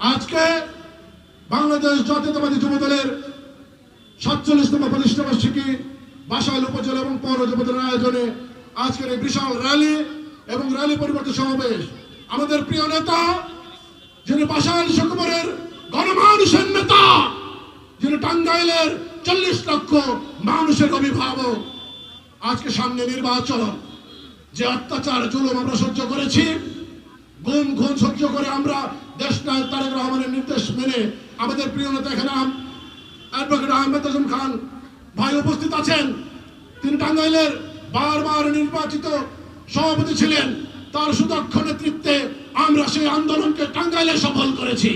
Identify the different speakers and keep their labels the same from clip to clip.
Speaker 1: আজকে বাংলাদেশ জাতীয়তাবাদী যুব দলের সাতচল্লিশতম প্রতিষ্ঠা বার্ষিকী বাসাইল উপজেলা এবং পৌর যুব দলের আয়োজনে আজকের এই বিশাল র্যালি এবং র্যালি পরিবর্তন সমাবেশ। আমাদের প্রিয় নেতা, যিনি বাসাইল সুকুমারের গণমানুষের নেতা, যিনি টাঙ্গাইলের চল্লিশ লক্ষ মানুষের অভিভাবক, আজকে সামনে নির্বাচন। যে অত্যাচার, জুলুম আমরা সহ্য করেছি গুম খুন সহ্য করে আমরা দেশ নায়ক তারেক রহমানের নির্দেশ মেনে আমাদের প্রিয় নেতা এখানে অ্যাডভোকেট আহমেদ আজম খান ভাই উপস্থিত আছেন। তিনি টাঙ্গাইলের বারবার নির্বাচিত সভাপতি ছিলেন। তার সুদক্ষ নেতৃত্বে আমরা সেই আন্দোলনকে টাঙ্গাইলে সফল করেছি।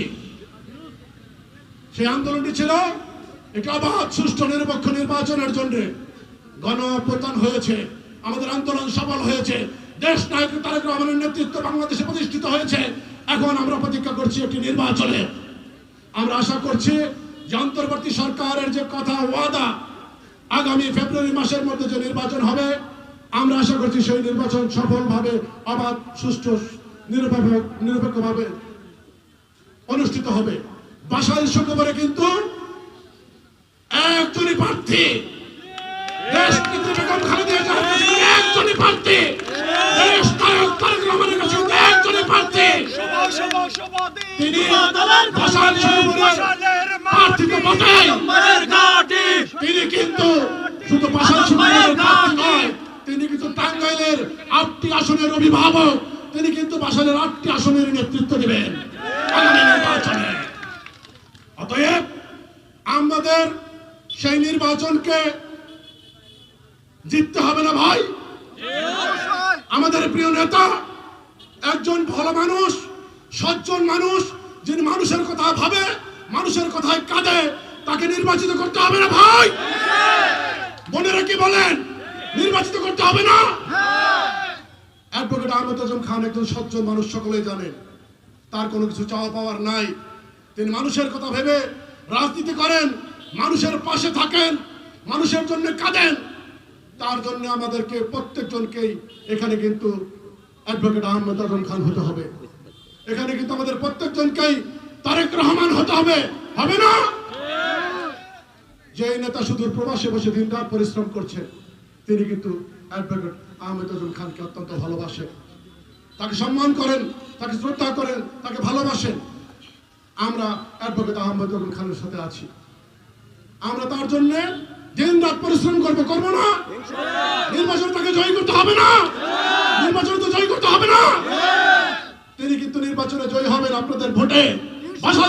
Speaker 1: সেই আন্দোলনটি ছিল একটি অবাধ, সুষ্ঠু, নিরপেক্ষ নির্বাচনের জন্য গণ হয়েছে। আমাদের আন্দোলন সফল হয়েছে। দেশ নায়ক তারেক রহমানের নেতৃত্ব বাংলাদেশে প্রতিষ্ঠিত হয়েছে। এখন আমরা প্রতীক্ষা করছি একটি নির্বাচনে। আমরা আশা করছি যে অন্তর্বর্তী সরকারের যে কথা ওয়াদা, আগামী ফেব্রুয়ারি মাসের মধ্যে যে নির্বাচন হবে, আমরা আশা করছি সেই নির্বাচন সফলভাবে অবাধ, সুষ্ঠু, নিরপেক্ষ, নিরপেক্ষভাবে অনুষ্ঠিত হবে। বাসাইল শুক্রবারে কিন্তু একজনই প্রার্থী। দেশ জিয়ার একজনই প্রার্থী। তিনি বাসাইল শুক্রবারের প্রার্থী তো বটেই তিনি কিন্তু শুধু বাসাইল শুক্রবারের প্রার্থী নয় তিনি কিন্তু টাঙ্গাইলের আটটি আসনের অভিভাবক। তিনি কিন্তু বাসাইলের আটটি আসনের নেতৃত্ব দেবেন আগামী নির্বাচনে। অতএব আমাদের সেই নির্বাচনকে জিততে হবে না ভাই? আমাদের প্রিয় নেতা একজন ভালো মানুষ সজ্জন মানুষ, যিনি মানুষের কথা ভাবে, মানুষের কথায় কাঁদে, তাকে নির্বাচিত করতে হবে না ভাই। বোনেরা কি বলেন, নির্বাচিত করতে হবে না। অ্যাডভোকেট আহমেদ আজম খান একজন সজ্জন মানুষ, সকলেই জানেন, তার কোনো কিছু চাওয়া পাওয়ার নাই। তিনি মানুষের কথা ভেবে রাজনীতি করেন, মানুষের পাশে থাকেন, মানুষের জন্য কাঁদেন। তার জন্য আমাদেরকে প্রত্যেকজনকেই এখানে কিন্তু অ্যাডভোকেট আহমেদ আজম খান হতে হবে। এখানে কিন্তু আমাদের প্রত্যেকজনকেই তারেক রহমান হতে হবে হবে না? যে নেতা সুদূর প্রবাসে বসে দিন রাত পরিশ্রম করছেন তিনি কিন্তু অ্যাডভোকেট আহমেদ খানকে অত্যন্ত ভালোবাসেন। তাকে সম্মান করেন তাকে শ্রদ্ধা করেন তাকে ভালোবাসেন। আমরা অ্যাডভোকেট আহমেদ খানের সাথে আছি। আমরা তার জন্য দিন রাত পরিশ্রম করব করব না? নির্বাচন তাকে জয় করতে হবে না? নির্বাচন তো জয় করতে হবে না? জয় হবেন আপনাদের ভোটে।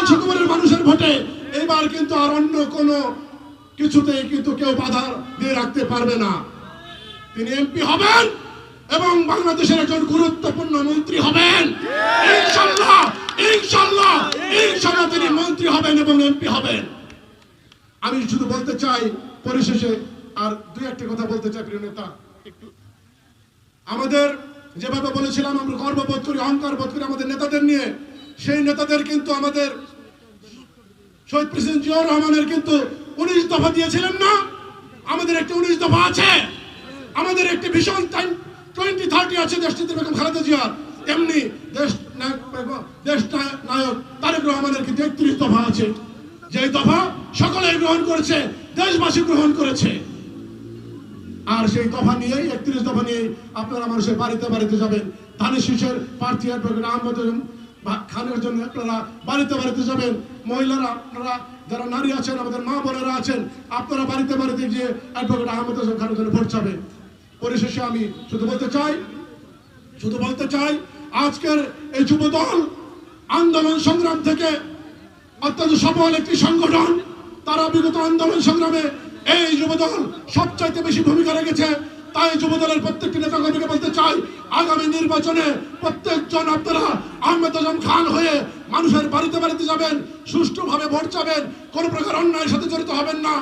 Speaker 1: সুকুমারের মানুষের ভোটে। এবার কিন্তু আর অন্য কোনো কিছুতেই কিন্তু কেউ বাধা দিয়ে রাখতে পারবে না। তিনি এমপি হবেন এবং বাংলাদেশের একজন গুরুত্বপূর্ণ মন্ত্রী হবেন। তিনি মন্ত্রী হবেন এবং এমপি হবেন। আমি শুধু বলতে চাই, পরিশেষে আর দুই একটা কথা বলতে চাই, প্রিয় নেতা। একটু। আমাদের যেভাবে বলেছিলাম, আমরা গর্ববোধ করি অহংকার বোধ করি আমাদের নেতাদের নিয়ে। সেই নেতাদের কিন্তু আমাদের শহীদ প্রেসিডেন্ট জিয়াউর রহমানের কিন্তু উনিশ দফা দিয়েছিলেন না, আমাদের একটি উনিশ দফা আছে। আমাদের একটি ভীষণ টাইম, টোয়েন্টি থার্টি আছে দেশটিতে বেগম খালেদা জিয়ার। এমনি দেশ নায়ক, দেশ নায়ক- তারেক রহমানের কিন্তু একত্রিশ দফা আছে। যে দফা সকলে গ্রহণ করেছে, দেশবাসী গ্রহণ করেছে। আর সেই দফা নিয়েই, একত্রিশ দফা নিয়েই আপনারা মানুষের বাড়িতে বাড়িতে যাবেন। ধানের শীষের প্রার্থী অ্যাডভোকেট আহমদ খানের জন্য আপনারা বাড়িতে বাড়িতে যাবেন। মহিলারা, আপনারা যারা নারী আছেন, আমাদের মা বোনেরা আছেন, আপনারা বাড়িতে বাড়িতে গিয়ে অ্যাডভোকেট আহমদ আজম খানের জন্য ভোট যাবেন পরিশেষে আমি শুধু বলতে চাই, শুধু বলতে চাই, আজকের এই যুব দল আন্দোলন সংগ্রাম থেকে অত্যন্ত সফল একটি সংগঠন। তারা বিগত আন্দোলন সংগ্রামে এই যুবদল সবচাইতে বেশি ভূমিকা রেখেছে। তাই যুবদলের প্রত্যেকটি নেতাকর্মীকে বলতে চাই, আগামী নির্বাচনে প্রত্যেকজন আপনারা আহমেদ আজম খান হয়ে মানুষের বাড়িতে বাড়িতে যাবেন, সুষ্ঠুভাবে ভোট চাবেন, কোনো প্রকার অন্যায়ের সাথে জড়িত হবেন না।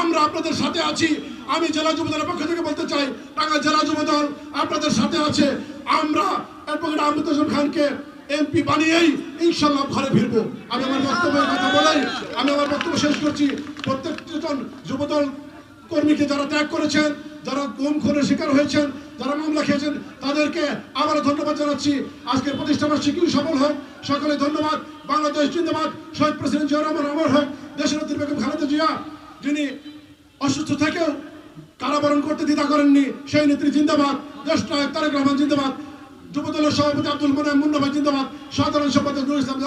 Speaker 1: আমরা আপনাদের সাথে আছি। আমি জেলা যুবদলের পক্ষ থেকে বলতে চাই টাঙ্গাইল জেলা যুবদল আপনাদের সাথে আছে। আমরা অ্যাডভোকেট আহমেদ আজম খানকে এমপি বানিয়েই ইনশাল্লাহ ঘরে ফিরবো। আমি আমার বক্তব্যের কথা বলাই আমি আমার বক্তব্য শেষ করছি। প্রত্যেকজন যুবদল কর্মীকে যারা ত্যাগ করেছেন, যারা গুম খুনের শিকার হয়েছেন, যারা মামলা খেয়েছেন, তাদেরকে আবারও ধন্যবাদ জানাচ্ছি। আজকের প্রতিষ্ঠা বার্ষিকী সফল হোক সকলে ধন্যবাদ। বাংলাদেশ জিন্দাবাদ। শহীদ প্রেসিডেন্ট জিয়া রহমান অমর হোক দেশের নেত্রী বেগম খালেদা জিয়া, যিনি অসুস্থ থেকেও কারাবরণ করতে দ্বিধা করেননি, সেই নেত্রী জিন্দাবাদ। দেশ নায়ক তারেক রহমান জিন্দাবাদ। যুবদলের সভাপতি আব্দুল মোনাম মুন্না ভাই জিন্দাবাদ। সাধারণ সম্পাদক নুর ইসলাম